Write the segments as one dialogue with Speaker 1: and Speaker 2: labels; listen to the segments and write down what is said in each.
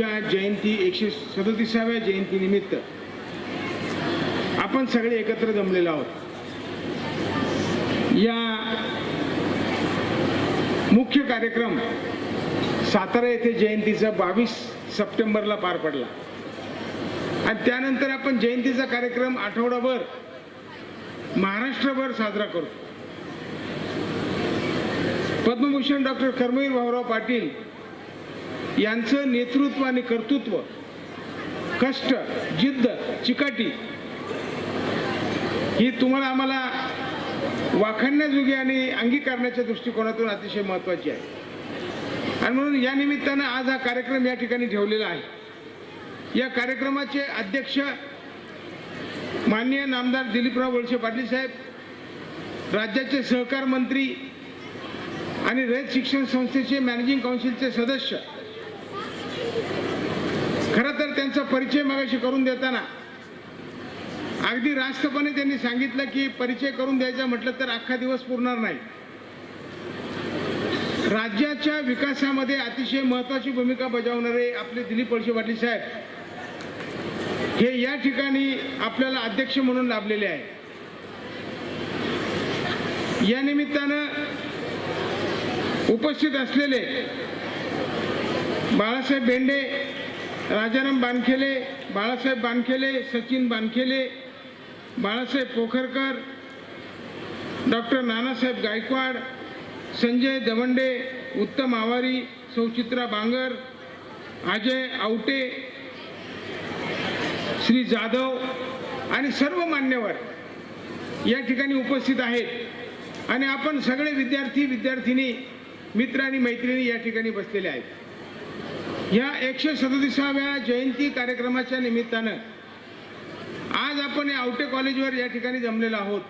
Speaker 1: यांच्या जयंती एकशे सदतीसाव्या जयंतीनिमित्त आपण सगळे एकत्र जमलेलो आहोत. या मुख्य कार्यक्रम सातारा येथे जयंतीचा बावीस सप्टेंबरला पार पडला. आणि त्यानंतर आपण जयंतीचा कार्यक्रम आठवडाभर महाराष्ट्रभर साजरा करतो पद्मभूषण डॉक्टर कर्मवीर भाऊराव पाटील यांचं नेतृत्व आणि कर्तृत्व कष्ट जिद्द चिकाटी ही तुम्हाला आम्हाला वाखाणण्याजोगी आणि अंगीकारण्याच्या दृष्टिकोनातून अतिशय महत्त्वाची आहे. आणि म्हणून या निमित्तानं आज हा कार्यक्रम या ठिकाणी ठेवलेला आहे. या कार्यक्रमाचे अध्यक्ष माननीय नामदार दिलीपराव वळसे पाटील साहेब राज्याचे सहकार मंत्री आणि रयत शिक्षण संस्थेचे मॅनेजिंग काउन्सिलचे सदस्य त्यांचा परिचय मगाशी करून देताना. अगदी रास्तपणे त्यांनी सांगितलं की परिचय करून द्यायचा म्हटलं तर अख्खा दिवस पुरणार नाही. राज्याच्या विकासामध्ये अतिशय महत्वाची भूमिका बजावणारे आपले दिलीप वळसे पाटील साहेब हे या ठिकाणी आपल्याला अध्यक्ष म्हणून लाभलेले आहे. या निमित्तानं उपस्थित असलेले बाळासाहेब भेंडे राजाराम बानखेले बाळासाहेब बानखेले सचिन बानखेले बाळासाहेब पोखरकर डॉक्टर नानासाहेब गायकवाड संजय दवंडे उत्तम आवारी सौचित्रा बांगर अजय आवटे श्री जाधव आणि सर्व मान्यवर या ठिकाणी उपस्थित आहेत. आणि आपण सगळे विद्यार्थी विद्यार्थिनी मित्र आणि मैत्रिणी या ठिकाणी बसलेले आहेत. ह्या एकशे सदतीसाव्या जयंती कार्यक्रमाच्या निमित्तानं आज आपण या आवटे कॉलेजवर या ठिकाणी जमलेलो आहोत.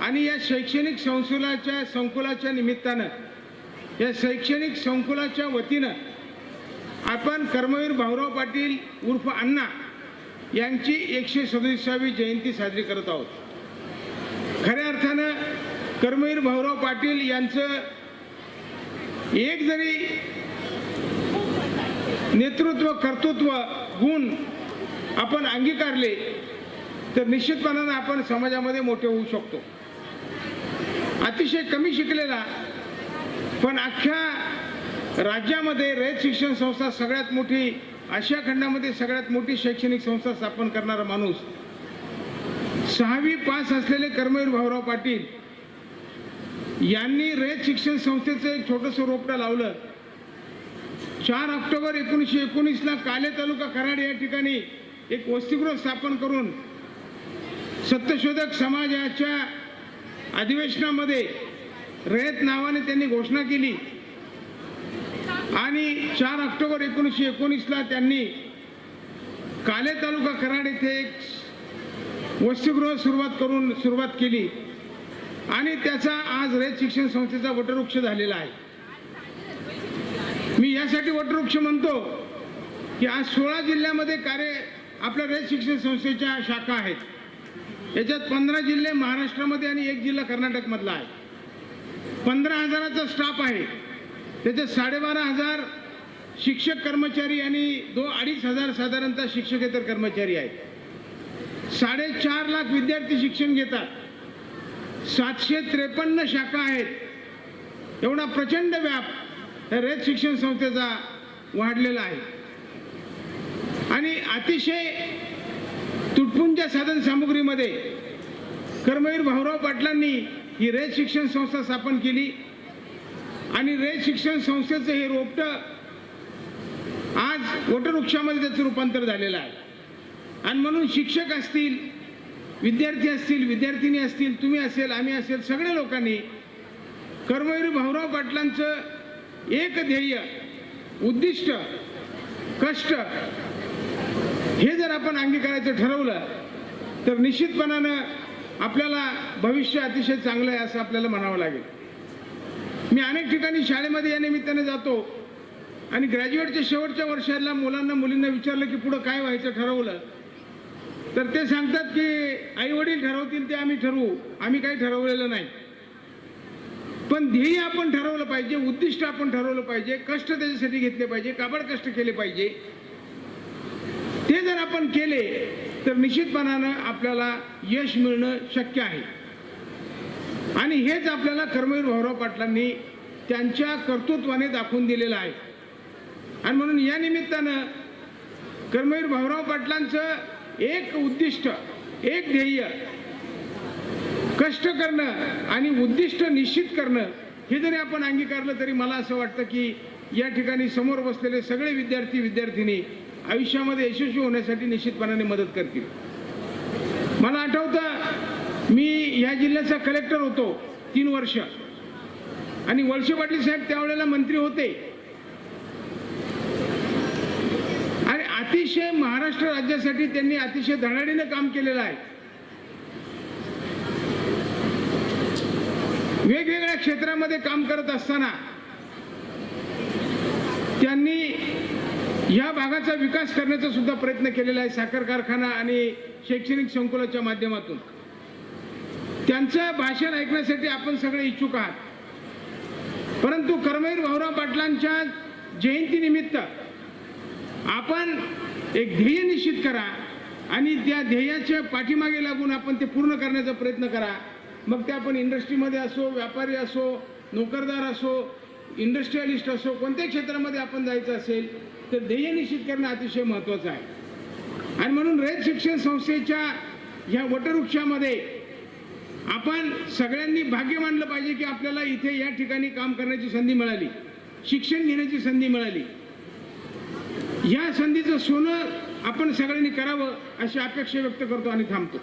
Speaker 1: आणि या शैक्षणिक संकुलाच्या संकुलाच्या निमित्तानं या शैक्षणिक संकुलाच्या वतीनं आपण कर्मवीर भाऊराव पाटील उर्फ अण्णा यांची एकशे सदतीसावी जयंती साजरी करत आहोत. खऱ्या अर्थानं कर्मवीर भाऊराव पाटील यांचं एक जरी नेतृत्व कर्तृत्व गुण आपण अंगीकारले तर निश्चितपणानं आपण समाजामध्ये मोठे होऊ शकतो. अतिशय कमी शिकलेला पण अख्ख्या राज्यामध्ये रयत शिक्षण संस्था सगळ्यात मोठी आशिया खंडामध्ये सगळ्यात मोठी शैक्षणिक संस्था स्थापन करणारा माणूस सहावी पास असलेले कर्मवीर भाऊराव पाटील यांनी रयत शिक्षण संस्थेचं एक छोटंसं रोपटं लावलं. चार ऑक्टोबर एकोणीसशे एकोणीसला काले तालुका कराड या ठिकाणी एक वसतिगृह स्थापन करून सत्यशोधक समाजाच्या अधिवेशनामध्ये रयत नावाने त्यांनी घोषणा केली. आणि चार ऑक्टोबर एकोणीसशे एकोणीसला त्यांनी काले तालुका कराड येथे एक वसतिगृह सुरुवात करून सुरुवात केली. आणि त्याचा आज रयत शिक्षण संस्थेचा वटवृक्ष झालेला आहे. मी यासाठी वटवृक्ष म्हणतो की आज सोळा जिल्ह्यामध्ये कार्य आपल्या रयत शिक्षण संस्थेच्या शाखा आहेत. याच्यात पंधरा जिल्हे महाराष्ट्रामध्ये आणि एक जिल्हा कर्नाटकमधला आहे. पंधरा हजाराचा स्टाफ आहे. त्याच्यात साडेबारा हजार शिक्षक कर्मचारी आणि दो अडीच हजार साधारणतः शिक्षकेतर कर्मचारी आहेत. साडेचार लाख विद्यार्थी शिक्षण घेतात. सातशे त्रेपन्न शाखा आहेत. एवढा प्रचंड व्याप. या रयत शिक्षण संस्थेचा वाढलेला आहे. आणि अतिशय तुटपुंच्या साधन सामुग्रीमध्ये कर्मवीर भाऊराव पाटलांनी ही रयत शिक्षण संस्था स्थापन केली. आणि रयत शिक्षण संस्थेचं हे रोपटं आज वटवृक्षामध्ये त्याचं रूपांतर झालेलं आहे. आणि म्हणून शिक्षक असतील विद्यार्थी असतील विद्यार्थिनी असतील तुम्ही असेल आम्ही असेल सगळ्या लोकांनी कर्मवीर भाऊराव पाटलांचं एक ध्येय उद्दिष्ट कष्ट हे जर आपण अंगीकारायचं ठरवलं तर निश्चितपणानं आपल्याला भविष्य अतिशय चांगलं आहे असं आपल्याला म्हणावं लागेल. मी अनेक ठिकाणी शाळेमध्ये या निमित्ताने जातो आणि ग्रॅज्युएटच्या शेवटच्या वर्षाला मुलांना मुलींना विचारलं की पुढं काय व्हायचं ठरवलं तर ते सांगतात की आई वडील ठरवतील ते आम्ही ठरवू. आम्ही काही ठरवलेलं नाही. पण ध्येय आपण ठरवलं पाहिजे उद्दिष्ट आपण ठरवलं पाहिजे कष्ट त्याच्यासाठी घेतले पाहिजे काबड कष्ट केले पाहिजे. ते जर आपण केले तर निश्चितपणानं आपल्याला यश मिळणं शक्य आहे. आणि हेच आपल्याला कर्मवीर भाऊराव पाटलांनी त्यांच्या कर्तृत्वाने दाखवून दिलेलं आहे. आणि म्हणून या निमित्तानं कर्मवीर भाऊराव पाटलांचं एक उद्दिष्ट एक ध्येय कष्ट करणं आणि उद्दिष्ट निश्चित करणं हे जरी आपण अंगीकारलं तरी मला असं वाटतं की या ठिकाणी समोर बसलेले सगळे विद्यार्थी विद्यार्थिनी आयुष्यामध्ये यशस्वी होण्यासाठी निश्चितपणाने मदत करतील. मला आठवतं मी या जिल्ह्याचा कलेक्टर होतो तीन वर्ष. आणि वळसे पाटील साहेब त्यावेळेला मंत्री होते. आणि अतिशय महाराष्ट्र राज्यासाठी त्यांनी अतिशय धडाडीनं काम केलेलं आहे. वेगवेगळ्या क्षेत्रामध्ये काम करत असताना त्यांनी या भागाचा विकास करण्याचा सुद्धा प्रयत्न केलेला आहे. साखर कारखाना आणि शैक्षणिक संकुलाच्या माध्यमातून. त्यांचं भाषण ऐकण्यासाठी आपण सगळे इच्छुक आहात. परंतु कर्मवीर भाऊराव पाटलांच्या जयंतीनिमित्त आपण एक ध्येय निश्चित करा आणि त्या ध्येयाच्या पाठीमागे लागून आपण ते पूर्ण करण्याचा प्रयत्न करा. मग ते आपण इंडस्ट्रीमध्ये असो व्यापारी असो नोकरदार असो इंडस्ट्रियलिस्ट असो कोणत्याही क्षेत्रामध्ये आपण जायचं असेल तर ध्येय निश्चित करणं अतिशय महत्त्वाचं आहे. आणि म्हणून रयत शिक्षण संस्थेच्या ह्या वटवृक्षामध्ये आपण सगळ्यांनी भाग्य मानलं पाहिजे की आपल्याला इथे या ठिकाणी काम करण्याची संधी मिळाली शिक्षण घेण्याची संधी मिळाली. या संधीचं सोनं आपण सगळ्यांनी करावं अशी अपेक्षा व्यक्त करतो आणि थांबतो.